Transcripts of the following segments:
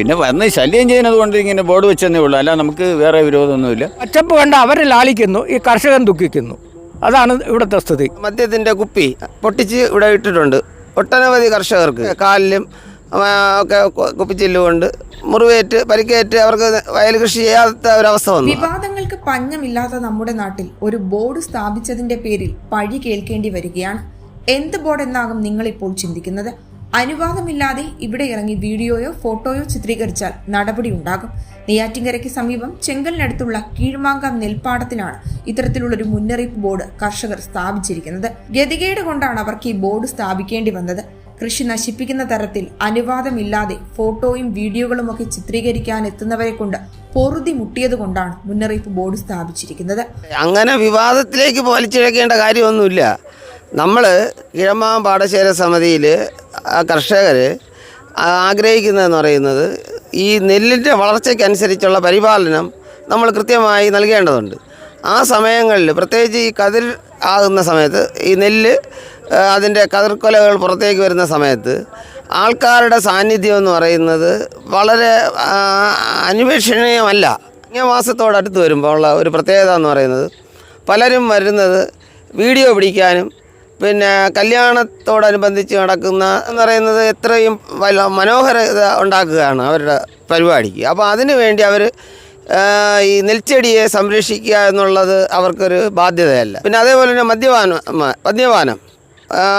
പിന്നെ വന്ന് ശല്യം ചെയ്യുന്നത് കൊണ്ട് ഇങ്ങനെ ബോർഡ് വെച്ചെന്നേ ഉള്ളൂ. അല്ല നമുക്ക് വേറെ വിരോധമൊന്നുമില്ല. പച്ചപ്പ് കണ്ട് അവർ ലാളിക്കുന്നു ഈ കർഷകൻ ദുഃഖിക്കുന്നു. അതാണ് ഇവിടുത്തെ സ്ഥിതി. മദ്യത്തിന്റെ കുപ്പി പൊട്ടിച്ച് ഇവിടെ ഇട്ടിട്ടുണ്ട്. ഒട്ടനവധി കർഷകർക്ക് കാലിലും ഒക്കെ കുപ്പിച്ചില്ലുകൊണ്ട് മുറിവേറ്റ് പരിക്കേറ്റ് അവർക്ക് വയൽ കൃഷി ചെയ്യാത്ത ഒരവസ്ഥ വന്നു. വിവാദങ്ങൾക്ക് പഞ്ഞമില്ലാത്ത നമ്മുടെ നാട്ടിൽ ഒരു ബോർഡ് സ്ഥാപിച്ചതിന്റെ പേരിൽ പഴി കേൾക്കേണ്ടി വരികയാണ്. എന്ത് ബോർഡ് എന്നാകും നിങ്ങളിപ്പോൾ ചിന്തിക്കുന്നത്? അനുവാദമില്ലാതെ ഇവിടെ ഇറങ്ങി വീഡിയോയോ ഫോട്ടോയോ ചിത്രീകരിച്ചാൽ നടപടി ഉണ്ടാകും നെയ്യാറ്റിങ്കരയ്ക്ക് സമീപം ചെങ്കലിനടുത്തുള്ള കീഴ്മാങ്കാം നെൽപ്പാടത്തിലാണ് ഇത്തരത്തിലുള്ളൊരു മുന്നറിയിപ്പ് ബോർഡ് കർഷകർ സ്ഥാപിച്ചിരിക്കുന്നത്. ഗതികേട് കൊണ്ടാണ് അവർക്ക് ഈ ബോർഡ് സ്ഥാപിക്കേണ്ടി വന്നത്. കൃഷി നശിപ്പിക്കുന്ന തരത്തിൽ അനുവാദമില്ലാതെ ഫോട്ടോയും വീഡിയോകളും ഒക്കെ ചിത്രീകരിക്കാൻ എത്തുന്നവരെ കൊണ്ട് പൊറുതി മുട്ടിയത് കൊണ്ടാണ് മുന്നറിയിപ്പ് ബോർഡ് സ്ഥാപിച്ചിരിക്കുന്നത്. അങ്ങനെ വിവാദത്തിലേക്ക് വലിച്ചിഴക്കേണ്ട കാര്യമൊന്നുമില്ല. നമ്മൾ കിഴമാം പാടശേര സമിതിയിൽ കർഷകർ ആഗ്രഹിക്കുന്നതെന്ന് പറയുന്നത് ഈ നെല്ലിന്റെ വളർച്ചയ്ക്കനുസരിച്ചുള്ള പരിപാലനം നമ്മൾ കൃത്യമായി നൽകേണ്ടതുണ്ട്. ആ സമയങ്ങളിൽ പ്രത്യേകിച്ച് ഈ കതിർ ആകുന്ന സമയത്ത് ഈ നെല്ല് അതിന്റെ കതിർക്കൊലകൾ പുറത്തേക്ക് വരുന്ന സമയത്ത് ആൾക്കാരുടെ സാന്നിധ്യം എന്ന് പറയുന്നത് വളരെ അന്വേഷണീയമല്ല. മാസത്തോടടുത്ത് വരുമ്പോൾ ഉള്ള ഒരു പ്രത്യേകത എന്ന് പറയുന്നത് പലരും വരുന്നത് വീഡിയോ പിടിക്കാനും പിന്നെ കല്യാണത്തോടനുബന്ധിച്ച് നടക്കുന്ന എന്ന് പറയുന്നത് എത്രയും വല്ല മനോഹരത ഉണ്ടാക്കുകയാണ് അവരുടെ പരിപാടിക്ക്. അപ്പോൾ അതിനു വേണ്ടി അവർ ഈ നെൽച്ചെടിയെ സംരക്ഷിക്കുക എന്നുള്ളത് അവർക്കൊരു ബാധ്യതയല്ല. പിന്നെ അതേപോലെ തന്നെ മദ്യപാനം മദ്യപാനം.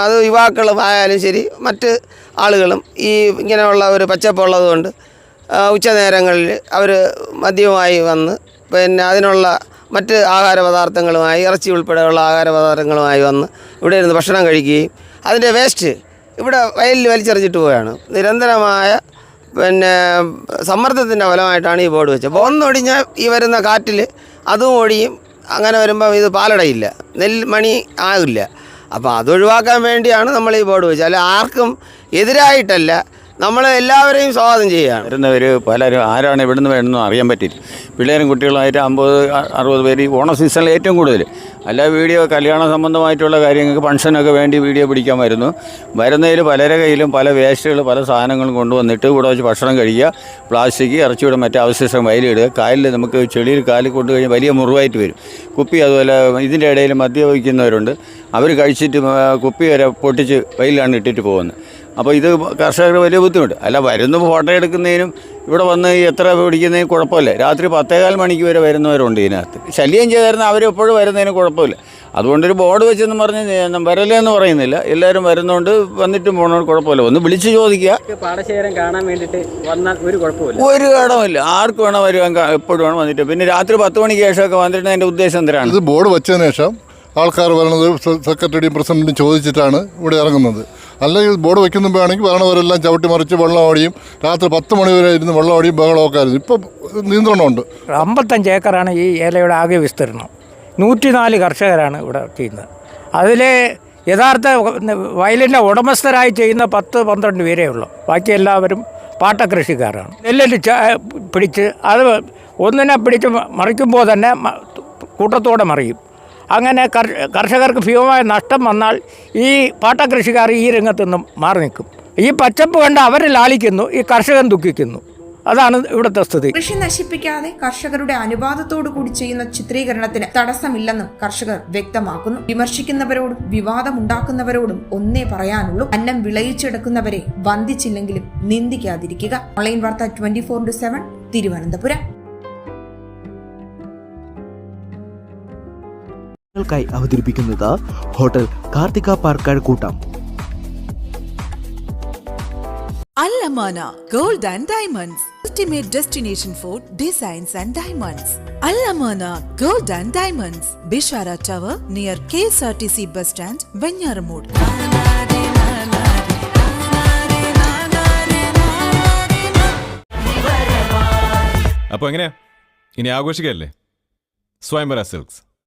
അത് യുവാക്കളും ആയാലും ശരി മറ്റ് ആളുകളും ഈ ഇങ്ങനെയുള്ള ഒരു പച്ചപ്പുള്ളതുകൊണ്ട് ഉച്ചനേരങ്ങളിൽ ഉച്ച നേരങ്ങളിൽ അവർ മദ്യവുമായി വന്ന് പിന്നെ അതിനുള്ള മറ്റ് ആഹാര പദാർത്ഥങ്ങളുമായി ഇറച്ചി ഉൾപ്പെടെയുള്ള ആഹാര പദാർത്ഥങ്ങളുമായി വന്ന് ഇവിടെ ഇരുന്ന് ഭക്ഷണം കഴിക്കുകയും അതിന്റെ വേസ്റ്റ് ഇവിടെ വയലിൽ വലിച്ചെറിഞ്ഞിട്ട് പോവുകയാണ്. നിരന്തരമായ പിന്നെ സമ്മർദ്ദത്തിന്റെ ഫലമായിട്ടാണ് ഈ ബോർഡ് വെച്ചത്. അപ്പോൾ ഒന്നൊടിഞ്ഞാൽ ഈ വരുന്ന കാറ്റിൽ അതും ഒടിയും അങ്ങനെ വരുമ്പം ഇത് പാലടയില്ല. നെൽമണി ആകില്ല. അപ്പോൾ അതൊഴിവാക്കാൻ വേണ്ടിയാണ് നമ്മൾ ഈ ബോർഡ് വെച്ചത്. അല്ല ആർക്കും എതിരായിട്ടല്ല നമ്മൾ എല്ലാവരെയും സ്വാഗതം ചെയ്യുകയാണ്. വരുന്നവർ പലരും ആരാണ് എവിടുന്ന് വേണമെന്ന് അറിയാൻ പറ്റില്ല. പിള്ളേരും കുട്ടികളായിട്ട് അമ്പത് അറുപത് പേര് ഓണ സീസണിൽ ഏറ്റവും കൂടുതൽ അല്ല വീഡിയോ കല്യാണ സംബന്ധമായിട്ടുള്ള കാര്യങ്ങൾക്ക് ഫംഗ്ഷനൊക്കെ വേണ്ടി വീഡിയോ പിടിക്കാൻ വരുന്നു. വരുന്നതിൽ പലരെ കയ്യിലും പല വേസ്റ്റുകൾ പല സാധനങ്ങളും കൊണ്ടുവന്നിട്ട് ഇവിടെ വെച്ച് ഭക്ഷണം കഴിക്കുക പ്ലാസ്റ്റിക് ഇറച്ചിയുടെ മറ്റേ അവശിഷ്ടം വയലിടുക കാലിൽ നമുക്ക് ചെളിയിൽ കാലിൽ കൊണ്ടു കഴിഞ്ഞാൽ വലിയ മുറിവായിട്ട് വരും. കുപ്പി അതുപോലെ ഇതിന്റെ ഇടയിൽ മദ്യപിക്കുന്നവരുണ്ട്. അവർ കഴിച്ചിട്ട് കുപ്പി വരെ പൊട്ടിച്ച് വയലിലാണ് ഇട്ടിട്ട് പോകുന്നത്. അപ്പോൾ ഇത് കർഷകർ വലിയ ബുദ്ധിമുട്ട്. അല്ല വരുന്ന ഫോട്ടോ എടുക്കുന്നതിനും ഇവിടെ വന്ന് എത്ര പിടിക്കുന്നതിന് കുഴപ്പമില്ല. രാത്രി പത്തേകാൽ മണിക്ക് വരെ വരുന്നവരുണ്ട് ഇതിനകത്ത്. ശല്യം ചെയ്തായിരുന്ന അവരെപ്പോഴും വരുന്നതിന് കുഴപ്പമില്ല. അതുകൊണ്ടൊരു ബോർഡ് വെച്ചെന്ന് പറഞ്ഞ് വരലേ എന്ന് പറയുന്നില്ല. എല്ലാവരും വരുന്നതുകൊണ്ട് വന്നിട്ടും പോകണോട് കുഴപ്പമില്ല. ഒന്ന് വിളിച്ച് ചോദിക്കുക പാടശേഖരം കാണാൻ വേണ്ടിയിട്ട് വന്നാൽ ഒരു കുഴപ്പമില്ല ഒരു കടമില്ല ആർക്ക് വേണം വരുവാൻ എപ്പോഴും വേണം വന്നിട്ട്. പിന്നെ രാത്രി പത്ത് മണിക്ക് ശേഷമൊക്കെ വന്നിട്ട് എന്റെ ഉദ്ദേശം എന്തിനാണ്? ഇത് ബോർഡ് വെച്ചതിന് ശേഷം ആൾക്കാർ വരുന്നത് സെക്രട്ടറിയും പ്രസിഡന്റും ചോദിച്ചിട്ടാണ് ഇവിടെ ഇറങ്ങുന്നത്. അല്ലെങ്കിൽ ബോർഡ് വെക്കുന്ന മുമ്പാണെങ്കിൽ വരണവരെല്ലാം ചവിട്ടി മറിച്ച് വെള്ളം ഓടിയും രാത്രി പത്ത് മണി വരെ ഇരുന്ന് വെള്ളം ഓടിയും ബഹളമൊക്കെ ആയിരുന്നു. ഇപ്പം നിയന്ത്രണമുണ്ട്. അമ്പത്തഞ്ച് ഏക്കറാണ് ഈ ഏലയുടെ ആകെ വിസ്തീർണം. നൂറ്റിനാല് കർഷകരാണ് ഇവിടെ ചെയ്യുന്നത്. അതിൽ യഥാർത്ഥ വയലിന്റെ ഉടമസ്ഥരായി ചെയ്യുന്ന പത്ത് പന്ത്രണ്ട് പേരേ ഉള്ളൂ. ബാക്കി എല്ലാവരും പാട്ടകൃഷിക്കാരാണ്. ച പിടിച്ച് അത് ഒന്നിനെ പിടിച്ച് മറിക്കുമ്പോൾ തന്നെ കൂട്ടത്തോടെ മറിയും. അങ്ങനെ കർഷകർക്ക് ഭീമമായ നഷ്ടം വന്നാൽ ഈ പാട്ടകൃഷിക്കാർ ഈ രംഗത്തു നിന്നും മാറി നിൽക്കും ഈ പച്ചപ്പ് കണ്ട് അവർ ലാളിക്കുന്നു ഈ കർഷകൻ ദുഃഖിക്കുന്നു. അതാണ് ഇവിടുത്തെ സ്ഥിതി. കൃഷി നശിപ്പിക്കാതെ കർഷകരുടെ അനുവാദത്തോടു കൂടി ചെയ്യുന്ന ചിത്രീകരണത്തിന് തടസ്സമില്ലെന്നും കർഷകർ വ്യക്തമാക്കുന്നു. വിമർശിക്കുന്നവരോടും വിവാദം ഉണ്ടാക്കുന്നവരോടും ഒന്നേ പറയാനുള്ളൂ. അന്നം വിളയിച്ചെടുക്കുന്നവരെ വന്ദിച്ചില്ലെങ്കിലും നിന്ദിക്കാതിരിക്കുക. ഓൺലൈൻ വാർത്ത twenty four to seven Thiruvananthapuram. ായി അവതരിപ്പിക്കുന്നത് ഹോട്ടൽ കാർത്തിക പാർക്കാട് കൂട്ടം. Allamana gold and diamonds. Ultimate destination for designs and diamonds Allamana gold and diamonds. Bishara tower near K S R T C bus stand Venjaramoodu. അപ്പോൾ എങ്ങനെയാ? ഇനി ആഘോഷിക്കല്ലേ? സ്വയംവര silks.